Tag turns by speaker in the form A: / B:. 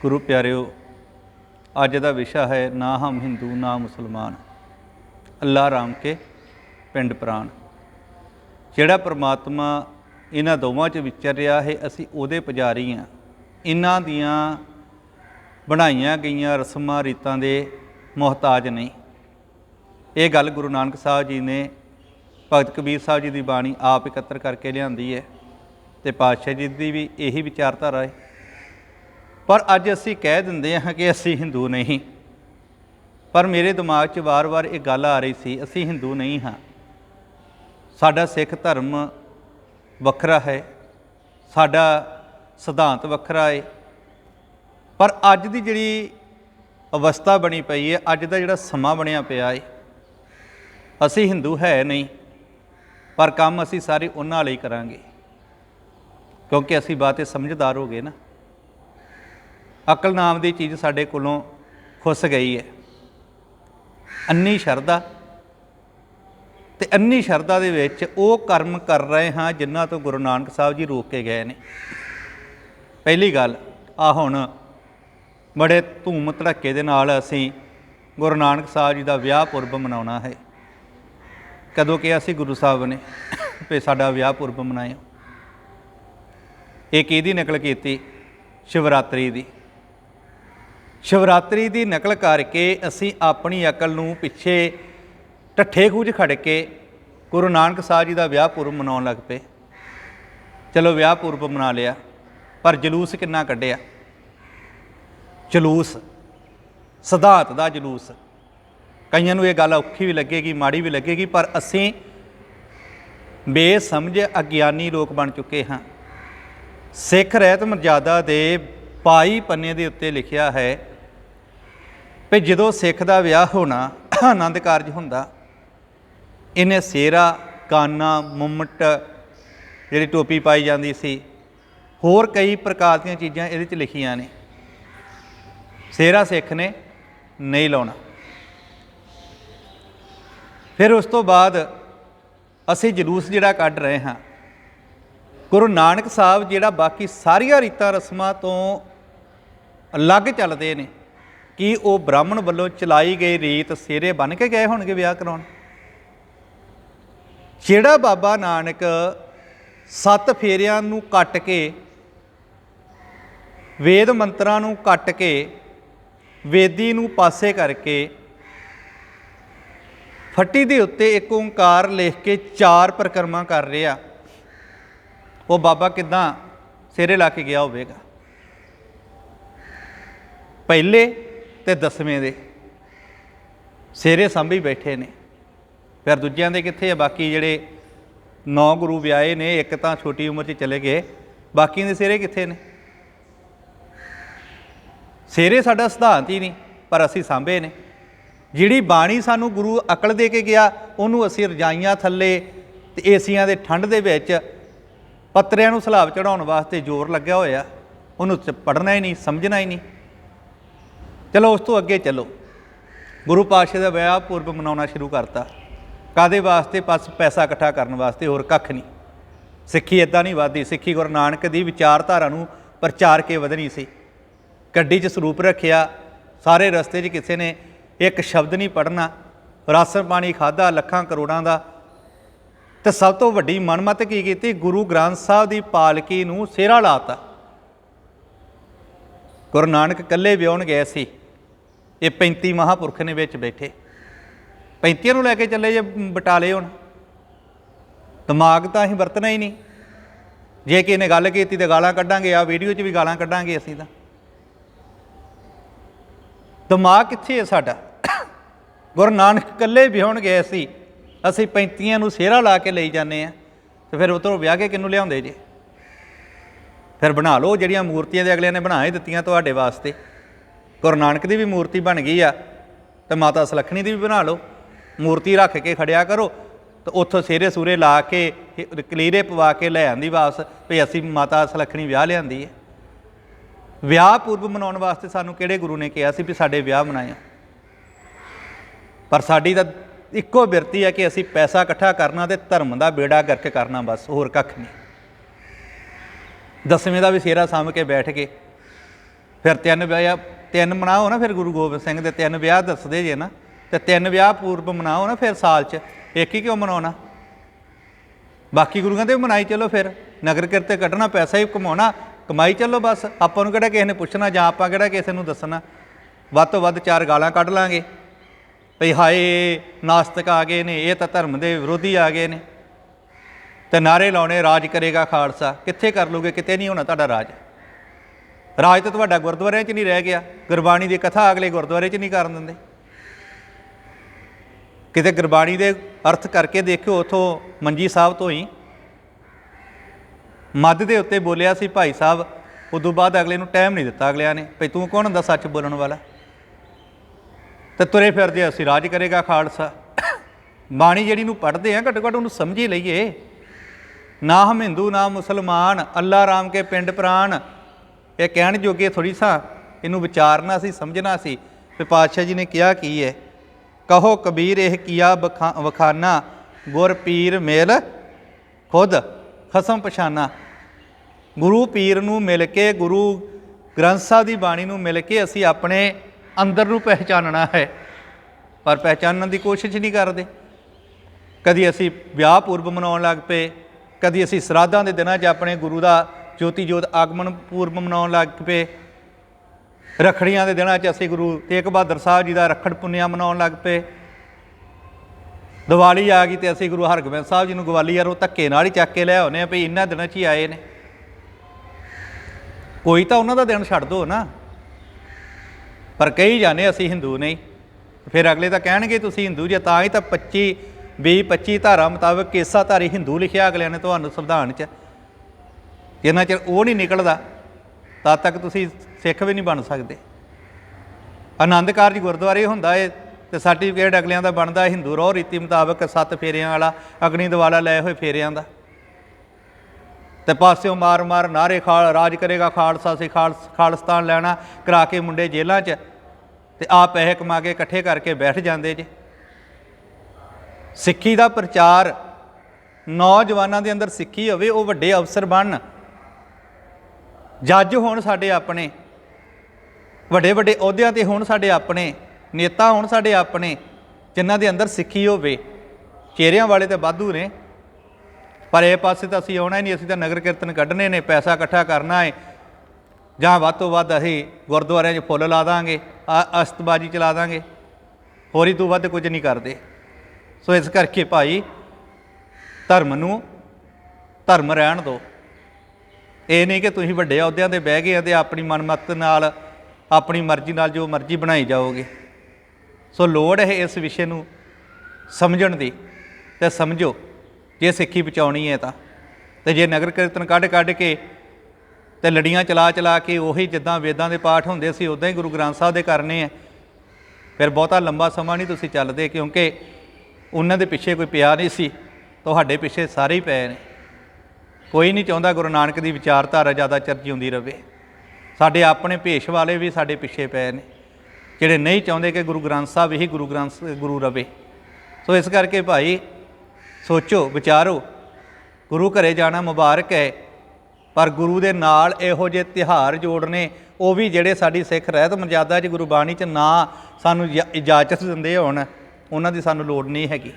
A: ਗੁਰੂ ਪਿਆਰਿਓ, ਅੱਜ ਦਾ ਵਿਸ਼ਾ ਹੈ ਨਾ ਹਮ ਹਿੰਦੂ, ਨਾ ਮੁਸਲਮਾਨ। ਅੱਲਾ ਰਾਮ ਕੇ ਪਿੰਡ ਪ੍ਰਾਨ ਜਿਹੜਾ ਪ੍ਰਮਾਤਮਾ ਇਹਨਾਂ ਦੋਵਾਂ 'ਚ ਵਿਚਰ ਰਿਹਾ ਹੈ, ਅਸੀਂ ਉਹਦੇ ਪੁਜਾਰੀ ਹਾਂ। ਇਹਨਾਂ ਦੀਆਂ ਬਣਾਈਆਂ ਗਈਆਂ ਰਸਮਾਂ, ਰੀਤਾਂ ਦੇ ਮੁਹਤਾਜ ਨਹੀਂ ਇਹ ਗੱਲ ਗੁਰੂ ਨਾਨਕ ਸਾਹਿਬ ਜੀ ਨੇ, ਭਗਤ ਕਬੀਰ ਸਾਹਿਬ ਜੀ ਦੀ ਬਾਣੀ ਆਪ ਇਕੱਤਰ ਕਰਕੇ ਲਿਆਂਦੀ ਹੈ ਤੇ ਪਾਤਸ਼ਾਹ ਜੀ ਦੀ ਵੀ ਇਹੀ ਵਿਚਾਰਧਾਰਾ ਹੈ। ਪਰ ਅੱਜ ਅਸੀਂ ਕਹਿ ਦਿੰਦੇ ਹਾਂ ਕਿ ਅਸੀਂ ਹਿੰਦੂ ਨਹੀਂ। ਪਰ ਮੇਰੇ ਦਿਮਾਗ 'ਚ ਵਾਰ-ਵਾਰ ਇਹ ਗੱਲ ਆ ਰਹੀ ਸੀ, ਅਸੀਂ ਹਿੰਦੂ ਨਹੀਂ ਹਾਂ। ਸਾਡਾ ਸਿੱਖ ਧਰਮ ਵੱਖਰਾ ਹੈ, ਸਾਡਾ ਸਿਧਾਂਤ ਵੱਖਰਾ ਹੈ ਪਰ ਅੱਜ ਦੀ ਜਿਹੜੀ ਅਵਸਥਾ ਬਣੀ ਪਈ ਹੈ ਅੱਜ ਦਾ ਜਿਹੜਾ ਸਮਾਂ ਬਣਿਆ ਪਿਆ ਹੈ ਅਸੀਂ ਹਿੰਦੂ ਹੈ ਨਹੀਂ, ਪਰ ਕੰਮ ਅਸੀਂ ਸਾਰੇ ਉਹਨਾਂ ਲਈ ਕਰਾਂਗੇ। ਕਿਉਂਕਿ ਅਸੀਂ ਬਾਤੇ ਸਮਝਦਾਰ ਹੋ ਗਏ ਨਾ। ਅਕਲ ਨਾਮ ਦੀ ਚੀਜ਼ ਸਾਡੇ ਕੋਲੋਂ ਖੁੱਸ ਗਈ ਹੈ। ਅੰਨੀ ਸ਼ਰਧਾ। ਤੇ ਅੰਨੀ ਸ਼ਰਧਾ ਦੇ ਵਿੱਚ ਉਹ ਕਰਮ ਕਰ ਰਹੇ ਹਾਂ ਜਿਨ੍ਹਾਂ ਤੋਂ ਗੁਰੂ ਨਾਨਕ ਸਾਹਿਬ ਜੀ ਰੋਕ ਕੇ ਗਏ ਨੇ। ਪਹਿਲੀ ਗੱਲ, ਆ ਹੁਣ ਬੜੇ ਧੂਮ ਧੜੱਕੇ ਦੇ ਨਾਲ ਅਸੀਂ ਗੁਰੂ ਨਾਨਕ ਸਾਹਿਬ ਜੀ ਦਾ ਵਿਆਹ ਪੁਰਬ ਮਨਾਉਣਾ ਹੈ। ਕਦੋਂ ਕਿਹਾ ਸੀ ਗੁਰੂ ਸਾਹਿਬ ਨੇ ਵੀ ਸਾਡਾ ਵਿਆਹ ਪੁਰਬ ਮਨਾਇਓ। ਇਹ ਕਿਹਦੀ ਨਕਲ ਕੀਤੀ? ਸ਼ਿਵਰਾਤਰੀ ਦੀ। ਸ਼ਿਵਰਾਤਰੀ ਦੀ ਨਕਲ ਕਰਕੇ ਅਸੀਂ ਆਪਣੀ ਅਕਲ ਨੂੰ ਪਿੱਛੇ ਠੱਠੇ ਖੂਜ ਖੜ ਕੇ ਗੁਰੂ ਨਾਨਕ ਸਾਹਿਬ ਜੀ ਦਾ ਵਿਆਹ ਪੁਰਬ ਮਨਾਉਣ ਲੱਗ ਪਏ। ਚਲੋ ਵਿਆਹ ਪੁਰਬ ਮਨਾ ਲਿਆ, ਪਰ ਜਲੂਸ ਕਿੰਨਾ ਕੱਢਿਆ? ਜਲੂਸ, ਸਿਧਾਂਤ ਦਾ ਜਲੂਸ। ਕਈਆਂ ਨੂੰ ਇਹ ਗੱਲ ਔਖੀ ਵੀ ਲੱਗੇਗੀ, ਮਾੜੀ ਵੀ ਲੱਗੇਗੀ, ਪਰ ਅਸੀਂ ਬੇਸਮਝ ਅਗਿਆਨੀ ਲੋਕ ਬਣ ਚੁੱਕੇ ਹਾਂ। ਸਿੱਖ ਰਹਿਤ ਮਰਜ਼ਾਦਾ ਦੇ 22 ਪੰਨੇ ਦੇ ਉੱਤੇ ਲਿਖਿਆ ਹੈ ਵੀ ਜਦੋਂ ਸਿੱਖ ਦਾ ਵਿਆਹ ਹੋਣਾ ਆਨੰਦ ਕਾਰਜ ਹੁੰਦਾ, ਇਹਨੇ ਸੇਰਾ, ਕਾਨਾ, ਮੁੰਮਟ ਜਿਹੜੀ ਟੋਪੀ ਪਾਈ ਜਾਂਦੀ ਸੀ, ਹੋਰ ਕਈ ਪ੍ਰਕਾਰ ਦੀਆਂ ਚੀਜ਼ਾਂ ਇਹਦੇ 'ਚ ਲਿਖੀਆਂ ਨੇ। ਸੇਰਾ ਸਿੱਖ ਨੇ ਨਹੀਂ ਲਾਉਣਾ। ਫਿਰ ਉਸ ਤੋਂ ਬਾਅਦ ਅਸੀਂ ਜਲੂਸ ਜਿਹੜਾ ਕੱਢ ਰਹੇ ਹਾਂ, ਗੁਰੂ ਨਾਨਕ ਸਾਹਿਬ ਜਿਹੜਾ ਬਾਕੀ ਸਾਰੀਆਂ ਰੀਤਾਂ ਰਸਮਾਂ ਤੋਂ ਅਲੱਗ ਚੱਲਦੇ ਨੇ। ਕੀ ਉਹ ਬ੍ਰਾਹਮਣ ਵੱਲੋਂ ਚਲਾਈ ਗਈ ਰੀਤ ਸਿਰੇ ਬਨ ਕੇ ਗਏ ਹੋਣਗੇ ਵਿਆਹ ਕਰਾਉਣ? ਜਿਹੜਾ ਬਾਬਾ ਨਾਨਕ ਸੱਤ ਫੇਰਿਆਂ ਨੂੰ ਕੱਟ ਕੇ, ਵੇਦ ਮੰਤਰਾਂ ਨੂੰ ਕੱਟ ਕੇ, ਵੇਦੀ ਨੂੰ ਪਾਸੇ ਕਰਕੇ, ਫੱਟੀ ਦੇ ਉੱਤੇ ਇੱਕ ਓੰਕਾਰ ਲਿਖ ਕੇ ਚਾਰ ਪ੍ਰਕਰਮਾ ਕਰ ਰਿਹਾ, ਉਹ ਬਾਬਾ ਕਿਦਾਂ ਸਿਰੇ ਲਾ ਕੇ ਗਿਆ ਹੋਵੇਗਾ? ਪਹਿਲੇ ਤੇ ਦਸਵੇਂ ਦੇ। ਸਿਰੇ ਸੰਭੀ ਬੈਠੇ ਨੇ। ਫਿਰ ਦੂਜਿਆਂ ਦੇ ਕਿੱਥੇ ਆ? ਬਾਕੀ ਜਿਹੜੇ ਨੌ ਗੁਰੂ ਵਿਆਹੇ ਨੇ, ਇੱਕ ਤਾਂ ਛੋਟੀ ਉਮਰ 'ਚ ਚਲੇ ਗਏ। ਬਾਕੀ ਦੇ ਸਿਰੇ ਕਿੱਥੇ ਨੇ? ਸਿਰੇ ਸਾਡਾ ਸਿਧਾਂਤ ਹੀ ਨਹੀਂ, ਪਰ ਅਸੀਂ ਸਾਂਭੇ ਨੇ। ਜਿਹੜੀ ਬਾਣੀ ਸਾਨੂੰ ਗੁਰੂ ਅਕਲ ਦੇ ਕੇ ਗਿਆ, ਉਹਨੂੰ ਅਸੀਂ ਰਜਾਈਆਂ ਥੱਲੇ ਤੇ ਏਸੀਆਂ ਦੇ ਠੰਡ ਦੇ ਵਿੱਚ ਪੱਤਰਿਆਂ ਨੂੰ ਸਲਾਬ ਚੜਾਉਣ ਵਾਸਤੇ ਜ਼ੋਰ ਲੱਗਿਆ ਹੋਇਆ। ਉਹਨੂੰ ਪੜਨਾ ਹੀ ਨਹੀਂ, ਸਮਝਣਾ ਹੀ ਨਹੀਂ। ਚਲੋ ਉਸ ਤੋਂ ਅੱਗੇ ਚੱਲੋ। ਗੁਰੂ ਪਾਤਸ਼ਾਹ ਦਾ ਵਿਆਹ ਪੂਰਬ ਮਨਾਉਣਾ ਸ਼ੁਰੂ ਕਰਤਾ। ਕਾਦੇ ਵਾਸਤੇ? ਬਸ ਪੈਸਾ ਇਕੱਠਾ ਕਰਨ ਵਾਸਤੇ, ਹੋਰ ਕੱਖ ਨਹੀਂ। ਸਿੱਖੀ ਇਦਾਂ ਨਹੀਂ ਵਧਦੀ। ਸਿੱਖੀ ਗੁਰੂ ਨਾਨਕ ਦੀ ਵਿਚਾਰਧਾਰਾ ਨੂੰ ਪ੍ਰਚਾਰ ਕੇ ਵਧਣੀ ਸੀ। ਗੱਡੀ 'ਚ ਸਰੂਪ ਰੱਖਿਆ। ਸਾਰੇ ਰਸਤੇ 'ਚ ਕਿਸੇ ਨੇ ਇੱਕ ਸ਼ਬਦ ਨਹੀਂ ਪੜਨਾ ਰਾਸ਼ਨ ਪਾਣੀ ਖਾਦਾ ਲੱਖਾਂ ਕਰੋੜਾਂ ਦਾ। ਤੇ ਸਭ ਤੋਂ ਵੱਡੀ ਮਨਮਤ ਕੀ ਕੀਤੀ? ਗੁਰੂ ਗ੍ਰੰਥ ਸਾਹਿਬ ਦੀ ਪਾਲਕੀ ਨੂੰ ਸਿਹਰਾ ਲਾਤਾ। ਗੁਰੂ ਨਾਨਕ ਇਕੱਲੇ ਵਿਆਹਣ ਗਏ ਸੀ। ਇਹ 35 ਮਹਾਪੁਰਖ ਨੇ ਵਿੱਚ ਬੈਠੇ। 35 ਨੂੰ ਲੈ ਕੇ ਚੱਲੇ ਜੇ ਬਟਾਲੇ ਹੁਣ। ਦਿਮਾਗ ਤਾਂ ਅਸੀਂ ਵਰਤਣਾ ਹੀ ਨਹੀਂ। ਜੇ ਕਿਸੇ ਨੇ ਗੱਲ ਕੀਤੀ ਤੇ ਗਾਲਾਂ ਕੱਢਾਂਗੇ ਆ ਵੀਡੀਓ 'ਚ ਵੀ ਗਾਲਾਂ ਕੱਢਾਂਗੇ ਅਸੀਂ ਤਾਂ। ਦਿਮਾਗ ਕਿੱਥੇ ਹੈ ਸਾਡਾ? ਗੁਰੂ ਨਾਨਕ ਇਕੱਲੇ ਵਿਆਹਣ ਗਏ ਸੀ ਅਸੀਂ 35 ਨੂੰ ਸਿਹਰਾ ਲਾ ਕੇ ਲਈ ਜਾਂਦੇ ਆ ਤੇ ਫਿਰ ਉਤੋਂ ਵਿਆਹ ਕੇ ਕਿੰਨੂੰ ਲਿਆਉਂਦੇ ਜੇ? ਫਿਰ ਬਣਾ ਲਓ, ਜਿਹੜੀਆਂ ਮੂਰਤੀਆਂ ਦੇ ਅਗਲਿਆਂ ਨੇ ਬਣਾ ਹੀ ਦਿੱਤੀਆਂ ਤੁਹਾਡੇ ਵਾਸਤੇ। ਗੁਰੂ ਨਾਨਕ ਦੀ ਵੀ ਮੂਰਤੀ ਬਣ ਗਈ ਆ, ਤੇ ਮਾਤਾ ਸੁਲੱਖਣੀ ਦੀ ਵੀ ਬਣਾ ਲਓ। ਮੂਰਤੀ ਰੱਖ ਕੇ ਖੜਿਆ ਕਰੋ, ਤੇ ਉੱਥੋਂ ਸਿਹਰੇ ਸੂਰੇ ਲਾ ਕੇ ਕਲੀਰੇ ਪਵਾ ਕੇ ਲੈ ਆਂਦੀ ਵਾਪਸ, ਵੀ ਅਸੀਂ ਮਾਤਾ ਸੁਲੱਖਣੀ ਵਿਆਹ ਲਿਆਂਦੀ ਹੈ ਵਿਆਹ ਪੂਰਬ ਮਨਾਉਣ ਵਾਸਤੇ ਸਾਨੂੰ ਕਿਹੜੇ ਗੁਰੂ ਨੇ ਕਿਹਾ ਸੀ ਵੀ ਸਾਡੇ ਵਿਆਹ ਮਨਾਇਆ ਪਰ ਸਾਡੀ ਤਾਂ ਇੱਕੋ ਬਿਰਤੀ ਹੈ ਕਿ ਅਸੀਂ ਪੈਸਾ ਇਕੱਠਾ ਕਰਨਾ ਤੇ ਧਰਮ ਦਾ ਬੇੜਾ ਗਰਕ ਕਰਨਾ ਬਸ, ਹੋਰ ਕੱਖ ਨਹੀਂ। ਦਸਵੇਂ ਦਾ ਵੀ ਸੇਰਾ ਸਾਂਭ ਕੇ ਬੈਠ ਕੇ ਫਿਰ ਤਿੰਨ ਵਿਆਹ ਤਿੰਨ ਮਨਾਓ ਨਾ ਫਿਰ ਗੁਰੂ ਗੋਬਿੰਦ ਸਿੰਘ ਦੇ ਤਿੰਨ ਵਿਆਹ ਦੱਸਦੇ ਜੇ ਨਾ, ਤੇ ਤਿੰਨ ਵਿਆਹ ਪੂਰਬ ਮਨਾਓ ਨਾ ਫਿਰ ਸਾਲ 'ਚ, ਇੱਕ ਹੀ ਕਿਉਂ ਮਨਾਉਣਾ? ਬਾਕੀ ਗੁਰੂਆਂ ਦੇ ਵੀ ਮਨਾਈ ਚੱਲੋ ਫਿਰ, ਨਗਰ ਕੀਰਤੇ ਕੱਢਣਾ, ਪੈਸਾ ਹੀ ਕਮਾਉਣਾ, ਕਮਾਈ ਚੱਲੋ ਬਸ, ਆਪਾਂ ਨੂੰ ਕਿਹੜਾ ਕਿਸੇ ਨੇ ਪੁੱਛਣਾ ਜਾਂ ਆਪਾਂ ਕਿਹੜਾ ਕਿਸੇ ਨੂੰ ਦੱਸਣਾ? ਵੱਧ ਤੋਂ ਵੱਧ ਚਾਰ ਗਾਲਾਂ ਕੱਢ ਲਾਂਗੇ। ਭਈ ਹਾਏ, ਨਾਸਤਕ ਆ ਗਏ ਨੇ, ਇਹ ਤਾਂ ਧਰਮ ਦੇ ਵਿਰੋਧੀ ਆ ਗਏ ਨੇ। ਤੇ ਨਾਰੇ ਲਾਉਣੇ, ਰਾਜ ਕਰੇਗਾ ਖਾਲਸਾ। ਕਿੱਥੇ ਕਰ ਲੋਗੇ? ਕਿਤੇ ਨਹੀਂ ਹੋਣਾ ਤੁਹਾਡਾ ਰਾਜ। ਰਾਜ ਤਾਂ ਤੁਹਾਡਾ ਗੁਰਦੁਆਰਿਆਂ 'ਚ ਨਹੀਂ ਰਹਿ ਗਿਆ। ਗੁਰਬਾਣੀ ਦੀ ਕਥਾ ਅਗਲੇ ਗੁਰਦੁਆਰੇ 'ਚ ਨਹੀਂ ਕਰਨ ਦਿੰਦੇ। ਕਿਤੇ ਗੁਰਬਾਣੀ ਦੇ ਅਰਥ ਕਰਕੇ ਦੇਖਿਓ, ਉਥੋਂ ਮੰਜੀ ਸਾਹਿਬ ਤੋਂ ਹੀ ਮੱਧ ਦੇ ਉੱਤੇ ਬੋਲਿਆ ਸੀ ਭਾਈ ਸਾਹਿਬ, ਉਦੋਂ ਬਾਅਦ ਅਗਲੇ ਨੂੰ ਟਾਈਮ ਨਹੀਂ ਦਿੱਤਾ ਅਗਲਿਆਂ ਨੇ ਭਈ ਤੂੰ ਕੌਣ ਹੁੰਦਾ ਸੱਚ ਬੋਲਣ ਵਾਲਾ? ਤੇ ਤੁਰੇ ਫਿਰਦੇ ਅਸੀਂ, ਰਾਜ ਕਰੇਗਾ ਖਾਲਸਾ। ਬਾਣੀ ਜਿਹੜੀ ਨੂੰ ਪੜ੍ਹਦੇ ਆ ਘੱਟੋ ਘੱਟ ਉਹਨੂੰ ਸਮਝੀ ਲਈਏ। ਨਾ ਹਮ ਹਿੰਦੂ, ਨਾ ਮੁਸਲਮਾਨ, ਅੱਲਾ ਰਾਮ ਕੇ ਪਿੰਡ ਪ੍ਰਾਨ ਇਹ ਕਹਿਣ ਜੋਗੇ ਥੋੜੀ ਸਾ, ਇਹਨੂੰ ਵਿਚਾਰਨਾ ਸੀ, ਸਮਝਣਾ ਸੀ ਤੇ ਪਾਤਸ਼ਾਹ ਜੀ ਨੇ ਕਿਹਾ ਕੀ ਹੈ? ਕਹੋ ਕਬੀਰ, ਇਹ ਕੀਆ ਬਖਾ- ਵਖਾਨਾ, ਗੁਰ ਪੀਰ ਮੇਲ ਖੁਦ, ਖਸਮ ਪਛਾਨਾ। ਗੁਰੂ ਪੀਰ ਨੂੰ ਮਿਲ ਕੇ, ਗੁਰੂ ਗ੍ਰੰਥ ਸਾਹਿਬ ਦੀ ਬਾਣੀ ਨੂੰ ਮਿਲ ਕੇ ਅਸੀਂ ਆਪਣੇ ਅੰਦਰ ਨੂੰ ਪਹਿਚਾਨਣਾ ਹੈ। ਪਰ ਪਹਿਚਾਨਣ ਦੀ ਕੋਸ਼ਿਸ਼ ਨਹੀਂ ਕਰਦੇ। ਕਦੀ ਅਸੀਂ ਵਿਆਹ ਪੂਰਬ ਮਨਾਉਣ ਲੱਗ ਪਏ, ਕਦੀ ਅਸੀਂ ਸਰਾਧਾਂ ਦੇ ਦਿਨਾਂ 'ਚ ਆਪਣੇ ਗੁਰੂ ਦਾ ਜੋਤੀ ਜੋਤ ਆਗਮਨ ਪੂਰਬ ਮਨਾਉਣ ਲੱਗ ਪਏ। ਰਖੜੀਆਂ ਦੇ ਦਿਨਾਂ 'ਚ ਅਸੀਂ ਗੁਰੂ ਤੇਗ ਬਹਾਦਰ ਸਾਹਿਬ ਜੀ ਦਾ ਰਖੜ ਪੁੰਨਿਆ ਮਨਾਉਣ ਲੱਗ ਪਏ। ਦੀਵਾਲੀ ਆ ਗਈ ਤੇ ਅਸੀਂ ਗੁਰੂ ਹਰਗੋਬਿੰਦ ਸਾਹਿਬ ਜੀ ਨੂੰ ਗਵਾਲੀਅਰ ਉਹ ਧੱਕੇ ਨਾਲ ਹੀ ਚੱਕ ਕੇ ਲੈ ਆਉਨੇ ਆ ਵੀ ਇਹਨਾਂ ਦਿਨਾਂ 'ਚ ਹੀ ਆਏ ਨੇ। ਕੋਈ ਤਾਂ ਉਹਨਾਂ ਦਾ ਦਿਨ ਛੱਡ ਦੋ ਨਾ। ਪਰ ਕਈ ਜਾਣੇ ਅਸੀਂ ਹਿੰਦੂ ਨਹੀਂ। ਫਿਰ ਅਗਲੇ ਤਾਂ ਕਹਿਣਗੇ ਤੁਸੀਂ ਹਿੰਦੂ ਜੇ ਤਾਂ ਹੀ ਤਾਂ 25 20 25 ਧਾਰਾ ਮੁਤਾਬਕ ਕੇਸਾ ਧਾਰੀ ਹਿੰਦੂ ਲਿਖਿਆ ਅਗਲਿਆਂ ਨੇ ਤੁਹਾਨੂੰ ਸੰਵਿਧਾਨ 'ਚ। ਜਿੰਨਾ ਚਿਰ ਉਹ ਨਹੀਂ ਨਿਕਲਦਾ, ਤਦ ਤੱਕ ਤੁਸੀਂ ਸਿੱਖ ਵੀ ਨਹੀਂ ਬਣ ਸਕਦੇ। ਆਨੰਦ ਕਾਰਜ ਗੁਰਦੁਆਰੇ ਹੁੰਦਾ ਏ, ਤੇ ਸਰਟੀਫਿਕੇਟ ਅਗਲਿਆਂ ਦਾ ਬਣਦਾ ਹਿੰਦੂ ਰੋਹ ਰੀਤੀ ਮੁਤਾਬਕ ਸੱਤ ਫੇਰਿਆਂ ਵਾਲਾ, ਅਗਨੀ ਦਿਵਾਲਾ ਲਏ ਹੋਏ ਫੇਰਿਆਂ ਦਾ। ਤੇ ਪਾਸਿਓਂ ਮਾਰ ਮਾਰ ਨਾਰੇ ਖਾਲ, ਰਾਜ ਕਰੇਗਾ ਖਾਲਸਾ ਸੀ ਖਾਲਸਤਾਨ ਲੈਣਾ, ਕਰਾ ਕੇ ਮੁੰਡੇ ਜੇਲ੍ਹਾਂ 'ਚ, ਤੇ ਆ ਪੈਸੇ ਕਮਾ ਕੇ ਇਕੱਠੇ ਕਰਕੇ ਬੈਠ ਜਾਂਦੇ ਜੇ। ਸਿੱਖੀ ਦਾ ਪ੍ਰਚਾਰ ਨੌਜਵਾਨਾਂ ਦੇ ਅੰਦਰ ਸਿੱਖੀ ਹੋਵੇ, ਉਹ ਵੱਡੇ ਅਫਸਰ ਬਣਨ। ਜੱਜ ਹੋਣ ਸਾਡੇ ਆਪਣੇ, ਵੱਡੇ ਵੱਡੇ ਅਹੁਦਿਆਂ ਤੇ ਹੋਣ ਸਾਡੇ ਆਪਣੇ, ਨੇਤਾ ਹੋਣ ਸਾਡੇ ਆਪਣੇ, ਜਿਨ੍ਹਾਂ ਦੇ ਅੰਦਰ ਸਿੱਖੀ ਹੋਵੇ, ਚਿਹਰਿਆਂ ਵਾਲੇ ਤੇ ਵਾਧੂ ਨੇ, ਪਰ ਇਹ ਪਾਸੇ ਤਾਂ ਅਸੀਂ ਆਉਣਾ ਹੀ ਨਹੀਂ, ਅਸੀਂ ਤਾਂ ਨਗਰ ਕੀਰਤਨ ਕੱਢਣੇ ਨੇ, ਪੈਸਾ ਇਕੱਠਾ ਕਰਨਾ ਹੈ, ਜਾਂ ਵੱਧ ਤੋਂ ਵੱਧ ਅਸੀਂ ਗੁਰਦੁਆਰਿਆਂ 'ਚ ਫੁੱਲ ਲਾ ਦਾਂਗੇ, ਆ- ਅਸਤਬਾਜੀ ਚਲਾ ਦਾਂਗੇ, ਹੋਰ ਤੋਂ ਵੱਧ ਕੁਝ ਨਹੀਂ ਕਰਦੇ। ਸੋ ਇਸ ਕਰਕੇ ਭਾਈ, ਧਰਮ ਨੂੰ ਧਰਮ ਰਹਿਣ ਦਿਓ। ਇਹ ਨਹੀਂ ਕਿ ਤੁਸੀਂ ਵੱਡੇ ਅਹੁਦਿਆਂ ਤੇ ਬਹਿ ਗਏ ਆ ਤੇ ਆਪਣੀ ਮਨਮਤ ਨਾਲ, ਆਪਣੀ ਮਰਜ਼ੀ ਨਾਲ ਜੋ ਮਰਜ਼ੀ ਬਣਾਈ ਜਾਓਗੇ। ਸੋ ਲੋੜ ਹੈ ਇਸ ਵਿਸ਼ੇ ਨੂੰ ਸਮਝਣ ਦੀ ਤੇ ਸਮਝੋ, ਜੇ ਸਿੱਖੀ ਬਚਾਉਣੀ ਹੈ ਤਾਂ। ਤੇ ਜੇ ਨਗਰ ਕੀਰਤਨ ਕੱਢ ਕੱਢ ਕੇ ਤੇ ਲੜੀਆਂ ਚਲਾ ਚਲਾ ਕੇ ਉਹੀ ਜਿੱਦਾਂ ਵੇਦਾਂ ਦੇ ਪਾਠ ਹੁੰਦੇ ਸੀ ਉਦਾਂ ਹੀ ਗੁਰੂ ਗ੍ਰੰਥ ਸਾਹਿਬ ਦੇ ਕਰਨੇ ਆ। ਫਿਰ ਬਹੁਤਾ ਲੰਬਾ ਸਮਾਂ ਨਹੀਂ ਤੁਸੀਂ ਚੱਲਦੇ, ਕਿਉਂਕਿ ਉਹਨਾਂ ਦੇ ਪਿੱਛੇ ਕੋਈ ਪਿਆ ਨਹੀਂ ਸੀ। ਤੁਹਾਡੇ ਪਿੱਛੇ ਸਾਰੇ ਹੀ ਪਏ ਨੇ। ਕੋਈ ਨਹੀਂ ਚਾਹੁੰਦਾ ਗੁਰੂ ਨਾਨਕ ਦੀ ਵਿਚਾਰਧਾਰਾ ਜ਼ਿਆਦਾ ਚਰਚੀ ਹੁੰਦੀ ਰਵੇ। ਸਾਡੇ ਆਪਣੇ ਭੇਸ਼ ਵਾਲੇ ਵੀ ਸਾਡੇ ਪਿੱਛੇ ਪਏ ਨੇ, ਜਿਹੜੇ ਨਹੀਂ ਚਾਹੁੰਦੇ ਕਿ ਗੁਰੂ ਗ੍ਰੰਥ ਸਾਹਿਬ ਹੀ ਗੁਰੂ ਗ੍ਰੰਥ, ਗੁਰੂ ਰਵੇ। ਸੋ ਇਸ ਕਰਕੇ ਭਾਈ, ਸੋਚੋ, ਵਿਚਾਰੋ, ਗੁਰੂ ਘਰੇ ਜਾਣਾ ਮੁਬਾਰਕ ਹੈ, ਪਰ ਗੁਰੂ ਦੇ ਨਾਲ ਇਹੋ ਜਿਹੇ ਤਿਹਾਰ ਜੋੜਨੇ, ਉਹ ਵੀ ਜਿਹੜੇ ਸਾਡੀ ਸਿੱਖ ਰਹਿਤ ਮਰਜ਼ਾਦਾ 'ਚ ਗੁਰਬਾਣੀ 'ਚ ਨਾ ਸਾਨੂੰ ਇਜਾ- ਇਜਾਜ਼ਤ ਦਿੰਦੇ ਹੋਣ, ਉਹਨਾਂ ਦੀ ਸਾਨੂੰ ਲੋੜ ਨਹੀਂ ਹੈਗੀ।